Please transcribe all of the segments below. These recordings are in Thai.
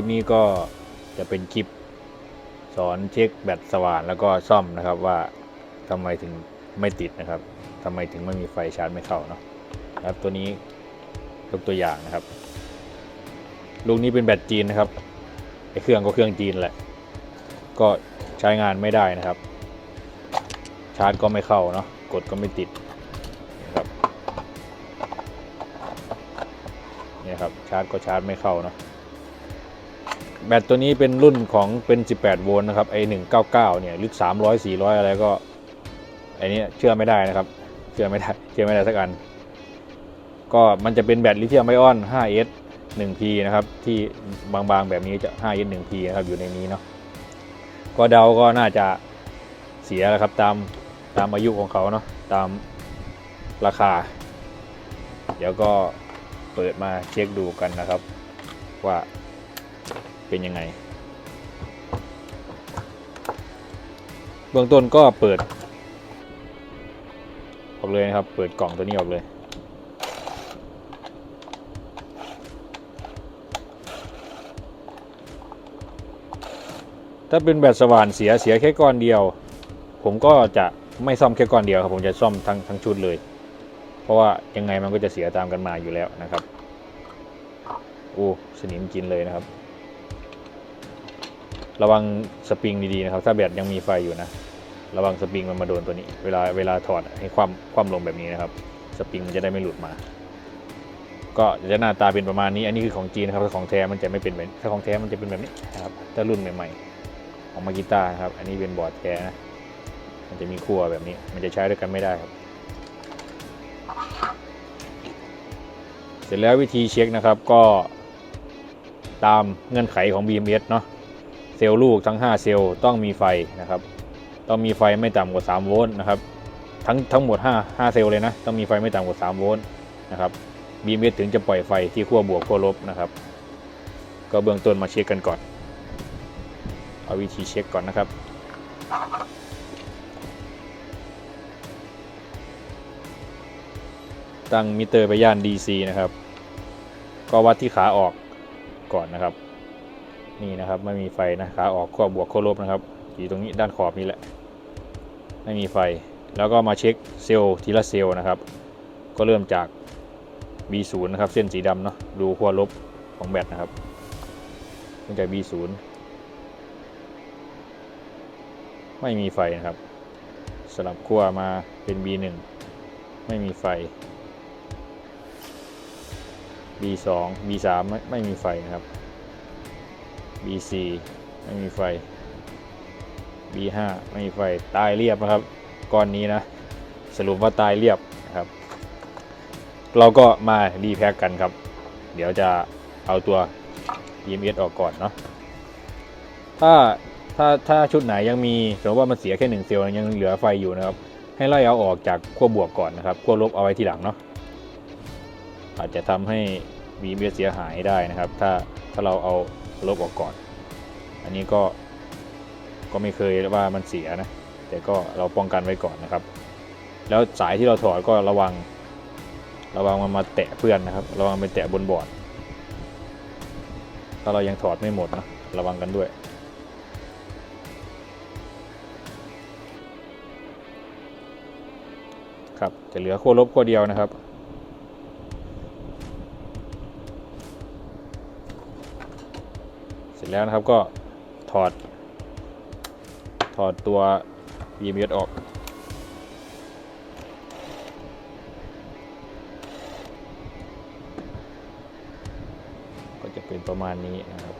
คลิปนี้ก็จะเป็นคลิปสอนเช็คแบตสว่านแล้วก็ซ่อมนะครับว่าทำไมถึงไม่ติดนะครับทำไมถึงไม่มีไฟชาร์จไม่เข้าเนาะนะครับตัวนี้ยกตัวอย่างนะครับ ลูกนี้เป็นแบตจีนนะครับไอเครื่องก็เครื่องจีนแหละ ก็ใช้งานไม่ได้นะครับ ชาร์จก็ไม่เข้าเนาะกดก็ไม่ติดนะครับเนี่ยครับชาร์จก็ชาร์จไม่เข้าเนาะ แบตตัวนี้เป็นรุ่นของเป็น 18 โวลต์นะครับไอ199 เนี่ยหรือ300 400 อะไรก็ไอเนี้ยเชื่อไม่ได้นะครับ เชื่อไม่ได้เชื่อไม่ได้สักอัน ก็มันจะเป็นแบตลิเธียมไอออน 5S 1P นะครับ ที่บางๆแบบนี้จะ 5S 1P นะครับอยู่ในนี้เนาะก็เดาก็น่าจะเสียแล้วครับตามตามอายุของเขาเนาะตามราคา เดี๋ยวก็เปิดมาเช็คดูกันนะครับว่า เป็นยังไง เบื้องต้นก็เปิด ออกเลยนะครับ เปิดกล่องตัวนี้ออกเลย ถ้าเป็นแบตสว่านเสียเสียแค่ก้อนเดียว ผมก็จะไม่ซ่อมแค่ก้อนเดียวครับ ผมจะซ่อมทั้งทั้งชุดเลย เพราะว่ายังไงมันก็จะเสียตามกันมาอยู่แล้วนะครับโอ้สนิมกินเลยนะครับ ระวังสปริงดีๆนะครับถ้าแบตยังมีไฟอยู่นะ ระวังสปริงมันมาโดนตัวนี้ เวลาเวลาถอดให้ความความลงแบบนี้นะครับ สปริงมันจะได้ไม่หลุดมา ก็จะหน้าตาเป็นประมาณนี้ อันนี้คือของจีนนะครับถ้าของแท้มันจะไม่เป็นแบบถ้าของแท้มันจะเป็นแบบนี้นะครับถ้ารุ่นใหม่ๆ ของมากิต้าครับ อันนี้เป็นบอร์ดแท้นะมันจะมีขั้วแบบนี้ มันจะใช้ด้วยกันไม่ได้ครับเสร็จแล้ววิธีเช็คนะครับก็ตามเงื่อนไขของ BMS เนาะ ซลล์ลูกทั้ง 5 เซลล์ต้องมีไฟนะครับ ต้องมีไฟไม่ต่ำกว่า 3 โวลต์นะครับ ทั้งทั้งหมด 5 5 เซลล์เลยนะ ต้องมีไฟไม่ต่ำกว่า 3 โวลต์นะครับ BMS ถึงจะปล่อยไฟที่ขั้วบวกขั้วลบนะครับ ก็เบื้องต้นมาเช็คกันก่อน เอาวิธีเช็คก่อนนะครับตั้งมิเตอร์ไปย่าน DC นะครับ ก็วัดที่ขาออกก่อนนะครับ นี่นะครับไม่มีไฟนะขาออกขั้วบวกขั้วลบนะครับอยู่ตรงนี้ด้านขอบนี้แหละ ไม่มีไฟแล้วก็มาเช็คเซลล์ทีละเซลล์นะครับ ก็เริ่มจาก B0 นะครับเส้นสีดำเนาะดูขั้วลบของแบตนะครับเริ่มจาก B0 ไม่มีไฟนะครับ สลับขั้วมาเป็น B1 ไม่มีไฟ B2 B3 ไม่ไม่มีไฟนะครับ B4 ไม่มีไฟ B5 ไม่มีไฟตายเรียบนะครับก้อนนี้นะสรุปว่าตายเรียบนะครับ เราก็มารีแพ็กกันครับ เดี๋ยวจะเอาตัว EMS ออกก่อนเนาะถ้าถ้าถ้าชุดไหนยังมีสมมติว่ามันเสียแค่หนึ่งเซลล์ยังเหลือไฟอยู่นะครับ ให้ไล่เอาออกจากขั้วบวกก่อนนะครับขั้วลบเอาไว้ทีหลังเนาะอาจจะทำให้มีเบียเสียหายได้นะครับ ถ้าถ้าเราเอา ลบออกก่อน อันนี้ก็ก็ไม่เคยว่ามันเสียนะ แต่ก็เราป้องกันไว้ก่อนนะครับ แล้วสายที่เราถอดก็ระวัง ระวังมันมาแตะเพื่อนนะครับ ระวังไปแตะบนบอร์ด ถ้าเรายังถอดไม่หมดนะ ระวังกันด้วยครับจะเหลือขั้วลบขั้วเดียวนะครับ เสร็จ แล้วนะครับก็ถอด ถอดตัว EMS ออก ก็จะเป็นประมาณนี้นะครับ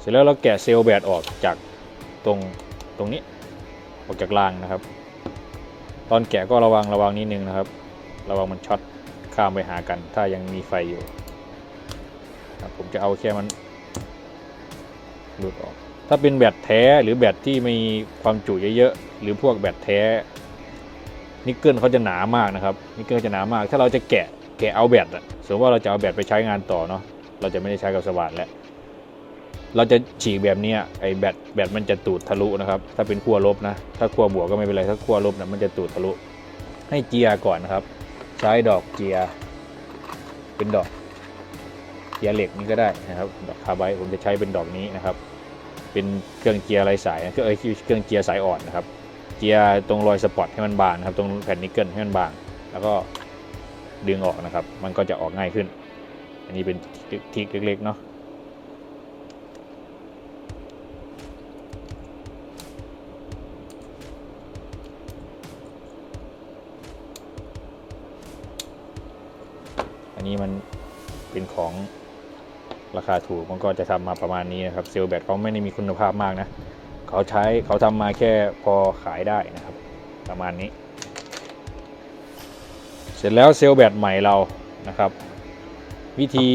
เสร็จแล้วเราแกะเซลล์แบตออกจากตรงตรงนี้ออกจากรางนะครับ ตอนแกะก็ระวังระวังนิดนึงนะครับ ระวังมันช็อตข้ามไปหากัน ถ้ายังมีไฟอยู่ ครับผมจะเอาแค่มันหลุดออก ถ้าเป็นแบตแท้หรือแบตที่มีความจุเยอะๆหรือพวกแบตแท้นิกเกิลเขาจะหนามากนะครับนิกเกิลจะหนามาก ถ้าเราจะแกะแกะเอาแบตอะสมมติว่าเราจะเอาแบตไปใช้งานต่อเนาะเราจะไม่ได้ใช้กับสว่านแล้วเราจะฉีกแบบนี้ไอ้แบตแบตมันจะตูดทะลุนะครับถ้าเป็นขั้วลบนะ ถ้าขั้วบวกก็ไม่เป็นไรถ้าขั้วลบนะมันจะตูดทะลุ ให้เจียร์ก่อนนะครับ ใช้ดอกเจียร์เป็นดอก เกียร์เหล็กนี่ก็ได้นะครับคาร์ไบต์ผมจะใช้เป็นดอกนี้นะครับ เป็นเครื่องเกียร์ไรสายนะเอ้ยเครื่องเกียร์สายอ่อนนะครับ เกียร์ตรงรอยสปอตให้มันบางนะครับ ตรงแผ่นนิกเกิลให้มันบาง แล้วก็ดึงออกนะครับ มันก็จะออกง่ายขึ้น อันนี้เป็นทิกเล็กๆเนาะอันนี้มันเป็นของ ราคาถูกมันก็จะทำมาประมาณนี้นะครับเซลล์แบตเขาไม่ได้มีคุณภาพมากนะเขาใช้เขาทำมาแค่พอขายได้นะครับ ประมาณนี้ เสร็จแล้วเซลล์แบตใหม่เรานะครับ วิธี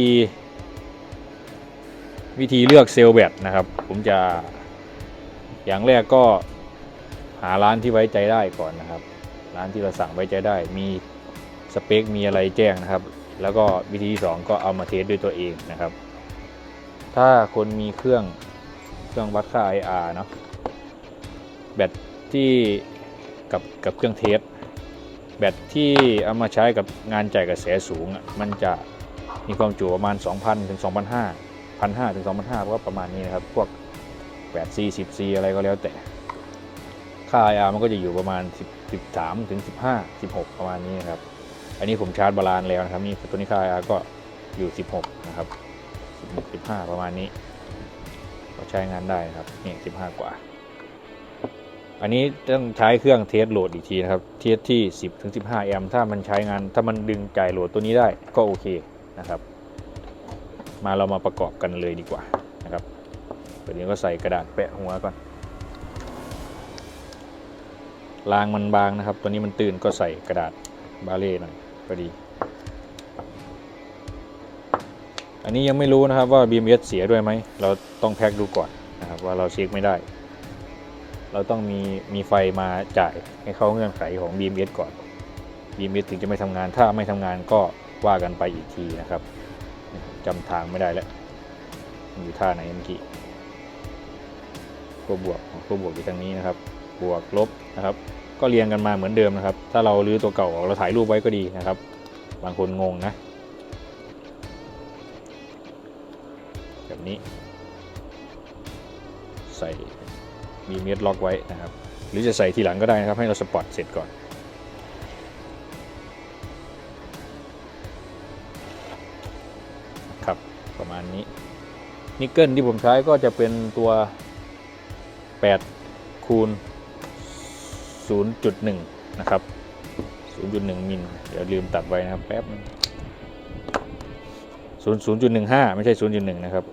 วิธีเลือกเซลล์แบตนะครับ ผมจะอย่างแรกก็หาร้านที่ไว้ใจได้ก่อนนะครับ ร้านที่เราสั่งไว้ใจได้มีสเปคมีอะไรแจ้งนะครับ แล้วก็วิธีที่สองก็เอามาเทสด้วยตัวเองนะครับ ถ้าคนมีเครื่องเครื่องวัดค่า IR เนาะแบตที่กับกับเครื่องเทสแบตที่เอามาใช้กับงานจ่ายกระแสสูงอะมันจะมีความจุประมาณ 2,000 ถึง 2,500 1,500 ถึง 2,500ก็ประมาณนี้นะครับ พวก 8C 10C อะไรก็แล้วแต่ ค่า IR มันก็จะอยู่ประมาณ 13 ถึง 15 16 ประมาณนี้นะครับ อันนี้ผมชาร์จบาลานแล้วนะครับ นี่ตัวนี้ค่า IR ก็อยู่ 16 นะครับ 16 15ประมาณนี้ ก็ใช้งานได้ครับนี่15กว่า อันนี้ต้องใช้เครื่องเทสโหลดอีกทีนะครับ เทสที่10ถึง15แอมป์ถ้ามันใช้งานถ้ามันดึงจ่ายโหลดตัวนี้ได้ก็โอเคนะครับ มาเรามาประกอบกันเลยดีกว่านะครับตัวนี้ก็ใส่กระดาษแปะหัวก่อนรางมันบางนะครับ ตัวนี้มันตื่นก็ใส่กระดาษบาเล่หน่อยก็ดี อันนี้ยังไม่รู้นะครับว่า BMS เสียด้วยไหม เราต้องแพ็คดูก่อนนะครับว่าเราเช็คไม่ได้ เราต้องมีมีไฟมาจ่ายให้เข้าเงื่อนไขของ BMS ก่อน BMS ถึงจะไม่ทำงาน ถ้าไม่ทำงานก็ว่ากันไปอีกทีนะครับจำทางไม่ได้แล้วอยู่ท่าไหนเมื่อกี้ตัวบวกของตัวบวกอยู่ทางนี้นะครับ บวกลบนะครับ ก็เรียงกันมาเหมือนเดิมนะครับ ถ้าเราลื้อตัวเก่าออกเราถ่ายรูปไว้ก็ดีนะครับ บางคนงงนะ แบบนี้ ใส่มีเมดล็อกไว้นะครับ หรือจะใส่ทีหลังก็ได้นะครับ ให้เราสปอตเสร็จก่อน ครับประมาณนี้ นิกเกิลที่ผมใช้ก็จะเป็นตัว 8 คูณ 0.1 นะครับ 0.1 มิลเดี๋ยวลืมตัดไว้นะครับแป๊บนึง0 0.15 ไม่ใช่ 0.1 นะครับ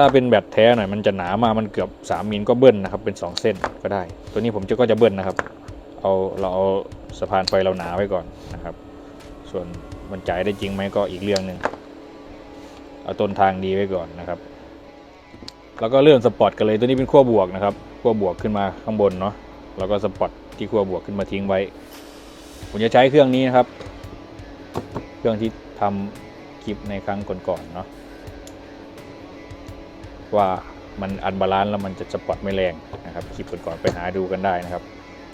ถ้าเป็นแบตแท้หน่อยมันจะหนามามันเกือบ3มิลก็เบิ้ลนะครับเป็น 2 เส้นก็ได้ ตัวนี้ผมจะก็จะเบิ้ลนะครับ เอาเราเอาสะพานไฟเราหนาไว้ก่อนนะครับ ส่วนมันจ่ายได้จริงไหมก็อีกเรื่องหนึ่งเอาต้นทางดีไว้ก่อนนะครับ แล้วก็เริ่มสปอตกันเลยตัวนี้เป็นขั้วบวกนะครับขั้วบวกขึ้นมาข้างบนเนาะแล้วก็สปอตที่ขั้วบวกขึ้นมาทิ้งไว้ ผมจะใช้เครื่องนี้นะครับ เครื่องที่ทำคลิปในครั้งก่อนๆเนาะ ว่ามันอันบาลานซ์แล้วมันจะสปอตไม่แรงนะครับคลิปก่อนๆไปหาดูกันได้นะครับ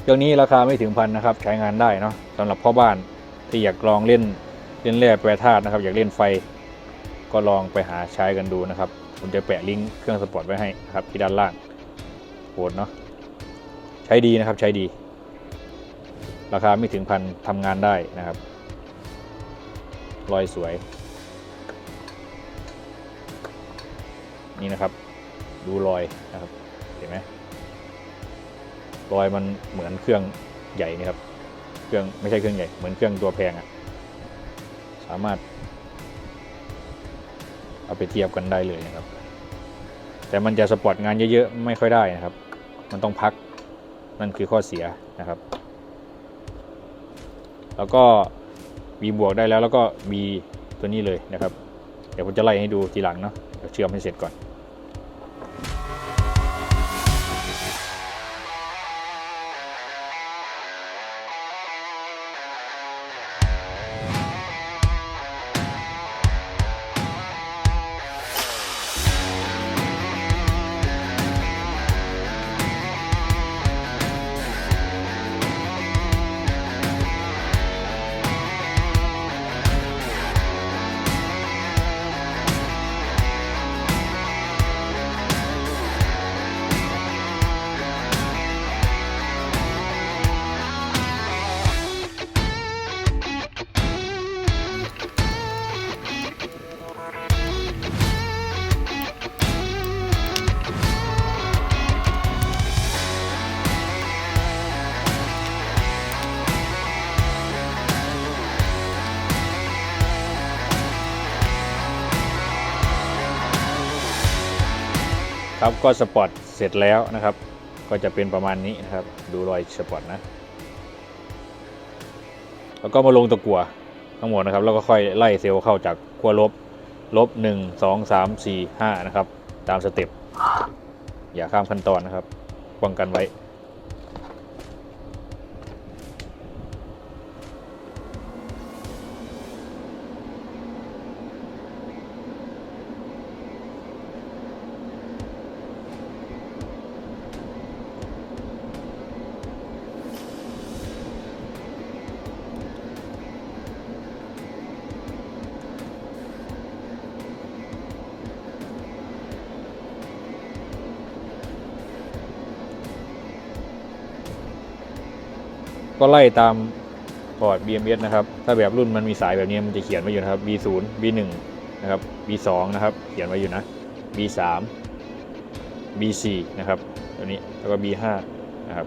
เครื่องนี้ราคาไม่ถึงพันนะครับใช้งานได้เนาะสำหรับพ่อบ้านที่อยากลองเล่นเล่นแร่แปรธาตุนะครับ อยากเล่นไฟ ก็ลองไปหาใช้กันดูนะครับผมจะแปะลิงก์เครื่องสปอร์ตไว้ให้ครับที่ด้านล่างโหดเนาะใช้ดีนะครับใช้ดี ราคาไม่ถึงพันทำงานได้นะครับ รอยสวย นี่นะครับ ดูรอยนะครับ เห็นไหมรอยมันเหมือนเครื่องใหญ่นี่ครับ เครื่องไม่ใช่เครื่องใหญ่ เหมือนเครื่องตัวแพงอะ่ะ สามารถ เอาไปเทียบกันได้เลยนะครับ แต่มันจะสปอร์ตงานเยอะๆ ไม่ค่อยได้นะครับ มันต้องพัก นั่นคือข้อเสียนะครับ แล้วก็ B บวกได้แล้วแล้วก็ B ตัวนี้เลยนะครับ เดี๋ยวผมจะไล่ให้ดูทีหลังเนาะเดี๋ยวเชื่อมให้เสร็จก่อน ครับก็สปอร์ตเสร็จแล้วนะครับ ก็จะเป็นประมาณนี้นะครับ ดูรอยสปอร์ตนะ แล้วก็มาลงตะกั่วทั้งหมดนะครับ แล้วก็ค่อยไล่เซลล์เข้าจากขั้วลบ ลบหนึ่งสองสามสี่ห้านะครับ ตามสเต็ปอย่าข้ามขั้นตอนนะครับป้องกันไว้ ก็ไล่ตามพอร์ต BMS นะครับ ถ้าแบบรุ่นมันมีสายแบบนี้มันจะเขียนไว้อยู่นะครับ B0 B1 นะครับ B2 นะครับ เขียนไว้อยู่นะ B3 B4 นะครับตัวนี้แล้วก็ B5 นะครับ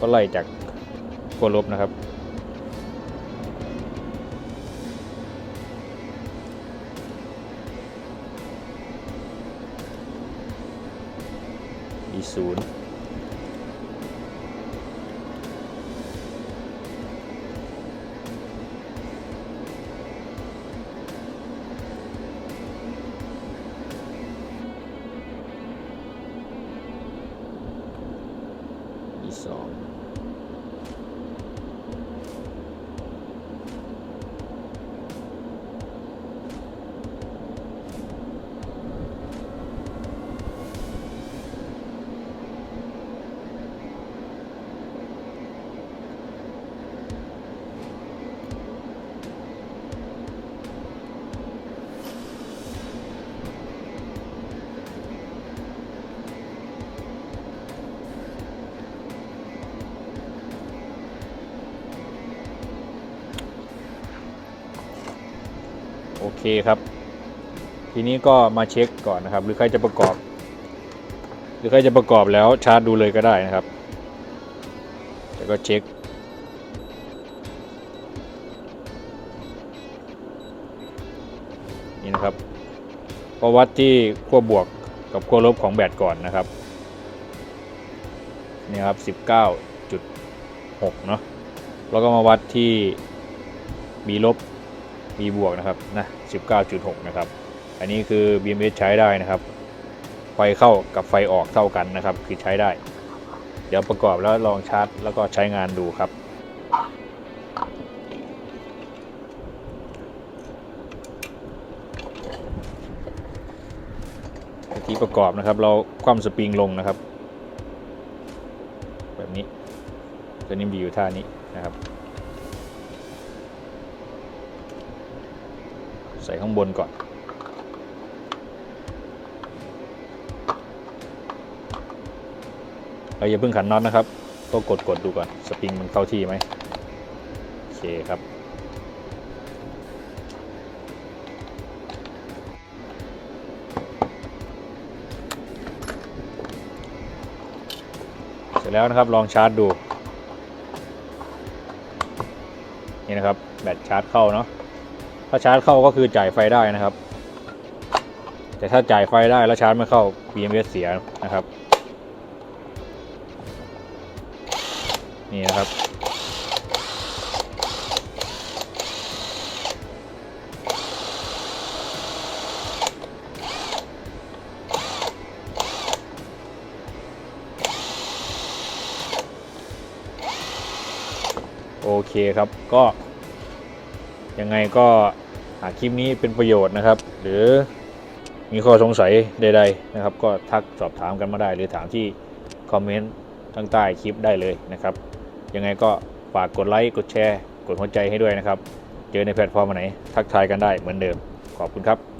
ก็ไล่จากขั้วลบนะครับ B0 โอเคครับ ทีนี้ก็มาเช็คก่อนนะครับ หรือใครจะประกอบ หรือใครจะประกอบแล้วชาร์จดูเลยก็ได้นะครับแล้วก็เช็คนี่นะครับก็วัดที่ขั้วบวกกับขั้วลบของแบตก่อนนะครับนี่ครับ 19.6 เนาะแล้วก็มาวัดที่ B ลบ B บวกนะครับนะ19.6 นะครับ อันนี้คือ BMS ใช้ได้นะครับ ไฟเข้ากับไฟออกเท่ากันนะครับ คือใช้ได้ เดี๋ยวประกอบแล้วลองชาร์จ แล้วก็ใช้งานดูครับวิธีประกอบนะครับเราคว่ำสปริงลงนะครับ แบบนี้ตัวนี้มีอยู่ท่านี้นะครับ ใส่ข้างบนก่อน เราอย่าเพิ่งขันน็อตนะครับก็กดกดดูก่อน สปริงมันเข้าที่ไหมโอเคครับ เสร็จแล้วนะครับลองชาร์จดู นี่นะครับ แบตชาร์จเข้าเนาะ ถ้าชาร์จเข้าก็คือจ่ายไฟได้นะครับ แต่ถ้าจ่ายไฟได้แล้วชาร์จไม่เข้า BMS เสียนะครับ นี่นะครับโอเคครับ ก็ ยังไงก็หากคลิปนี้เป็นประโยชน์นะครับ หรือมีข้อสงสัยใด ๆ นะครับ ก็ทักสอบถามกันมาได้ หรือถามที่คอมเมนต์ข้างใต้คลิปได้เลยนะครับ ยังไงก็ฝากกดไลค์กดแชร์ กดหัวใจให้ด้วยนะครับ เจอในแพลตฟอร์มไหน ทักทายกันได้เหมือนเดิมขอบคุณครับ